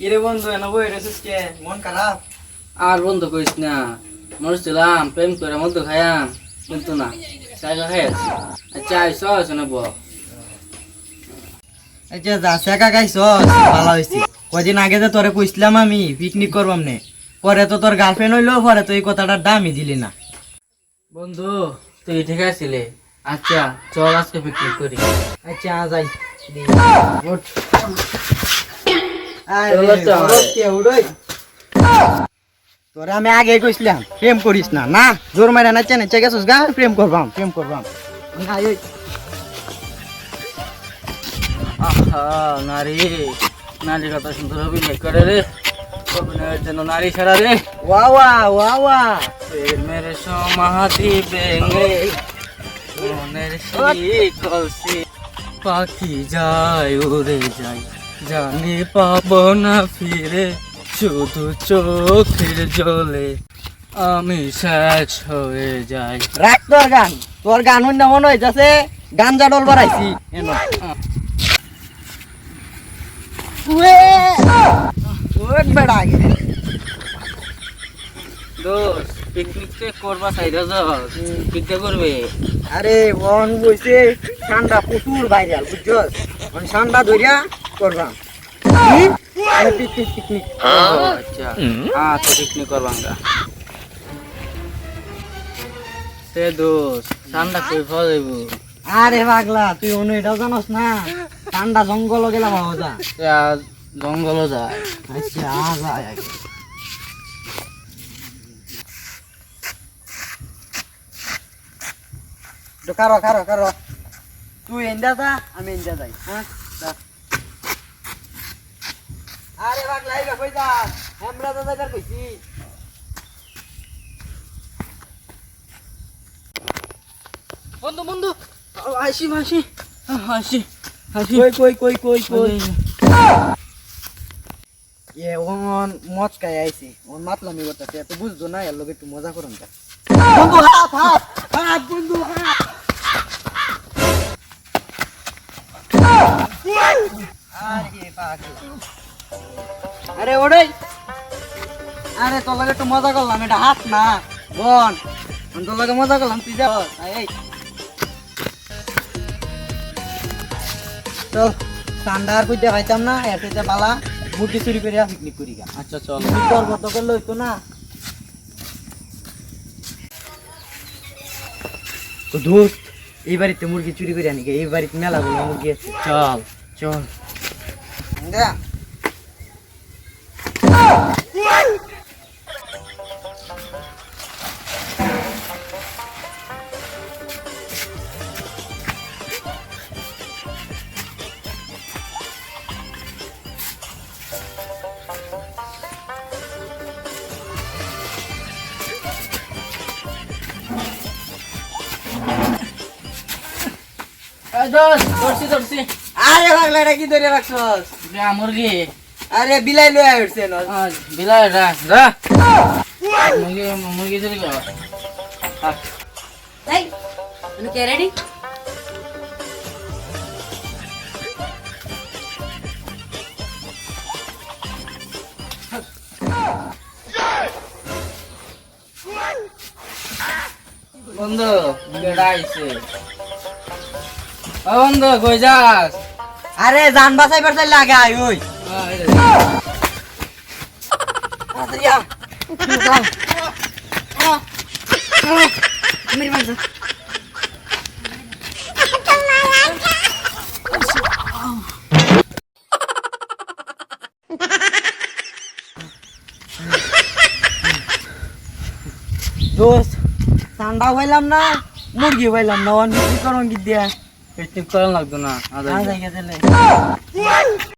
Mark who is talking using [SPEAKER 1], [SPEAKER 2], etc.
[SPEAKER 1] কিরে বন্ধু এনে বই কে? মন খারাপ?
[SPEAKER 2] আর বন্ধু কইস না মনে ছিলাম প্রেম করে মধ্যে খাইয়াম কিন্তু না খাই আচ্ছা আইস শোনে ব
[SPEAKER 1] এই যা ভালো হয়েছে কদিন আগে যে তোরে কইছিলাম আমি পিকনিক করবাম নে। পরে তো তোর গার্লফ্রেন্ড হইল পরে তো এই কথাটার দামই দিলি না।
[SPEAKER 2] বন্ধু তুই ঠিক আছিলে আচ্ছা চল আজকে পিকনিক করি।
[SPEAKER 1] আচ্ছা যাই ওঠ।
[SPEAKER 2] চলো তো।
[SPEAKER 1] ওঠ কে, উঠোই। তোরে আমি আগে কইছিলাম প্রেম করিস না না? জোর মারে নাচে নাচে গেছিস গা? প্রেম করবাম প্রেম করবাম। না, এই,
[SPEAKER 2] আহা নারী। নারী কত সুন্দর অভিনয় করে রে। অভিনয়ের জন্য নারী ছাড়া রে।
[SPEAKER 1] ওয়া ওয়া ওয়া ওয়া
[SPEAKER 2] মেরে সমাধি ভেঙে মনের সেই কলসি পাখি যায় উড়ে যায়। জানি পাব না ফিরে শুধু চোখের জলে। আমি শেষ হয়ে যাই।
[SPEAKER 1] রাখ তোর গান। তোর গান হইনা মনে হইতাছে গান জাডল বাড়াইছি। এনো। বেড়া আগে
[SPEAKER 2] দোষ পিকনিক করবা চাইরা যাও পিকনিক করবে?
[SPEAKER 1] আরে মন বইছে ঠান্ডা প্রচুর ভাইরাল বুঝছস? ঠান্ডা ধরিয়া করবাম
[SPEAKER 2] আচ্ছা সে দোষ ঠান্ডা কই
[SPEAKER 1] পাগলা, তুই অন্য জানোস না? ঠান্ডা জঙ্গল গেলাম পাওয়া যা
[SPEAKER 2] জঙ্গল
[SPEAKER 1] আচ্ছা যায় কারও কারও কারও। তুই এন্ডা যা, আমি এন্ডা যাই হ্যাঁ। আরে কই আমরা তো কইছি।
[SPEAKER 2] বন্ধু বন্ধু। আসি মাসি আসি আসি।
[SPEAKER 1] কই কই কই কই কই? এ ওন মদ খাই আইছি। ওন মাতলামি করতেছে এত বুঝতো না এর লগে একটু মজা করুন তা। বন্ধু হাত হাত। আরে ওড়াই। আরে তোর লগে একটু মজা করলাম এটা হাত না বোন। তোর লগে মজা করলাম তুই যা। এই তো ঠান্ডা আর কইতে খাইতাম না এর থেকে পালা মুরগি চুরি করে পিকনিক করি গা।
[SPEAKER 2] আচ্ছা চল।
[SPEAKER 1] তোর মতো করলে হইতো না। তো দোস্ত এই বাড়িতে মুরগি চুরি করে আনি এই বাড়িতে মেলা বলে মুরগি আছে।
[SPEAKER 2] চল। চল। এই দোষ ধরছি ধরছি
[SPEAKER 1] আরে পাগলা এটা কি ধরে রাখছস
[SPEAKER 2] যা মুরগি
[SPEAKER 1] আরে বিলাই লয়ে আইছে ন।
[SPEAKER 2] আজ বিলাই যা মুরগি মুরগি চুরি করবা আহ,
[SPEAKER 3] Hey, you get ready?
[SPEAKER 2] বন্ধু বেড়া আইছে। বন্ধু কই যাস?
[SPEAKER 1] আরে জান বাঁচাইবার চাইলে আগে আই ওই।
[SPEAKER 3] मेरे पास
[SPEAKER 1] দোস্ত ঠান্ডা হইলাম না মুরগি হইলাম না অন কি করন কি দিয়া
[SPEAKER 2] পিকনিক করা লাগতো না আজ
[SPEAKER 1] আ যাই গেছে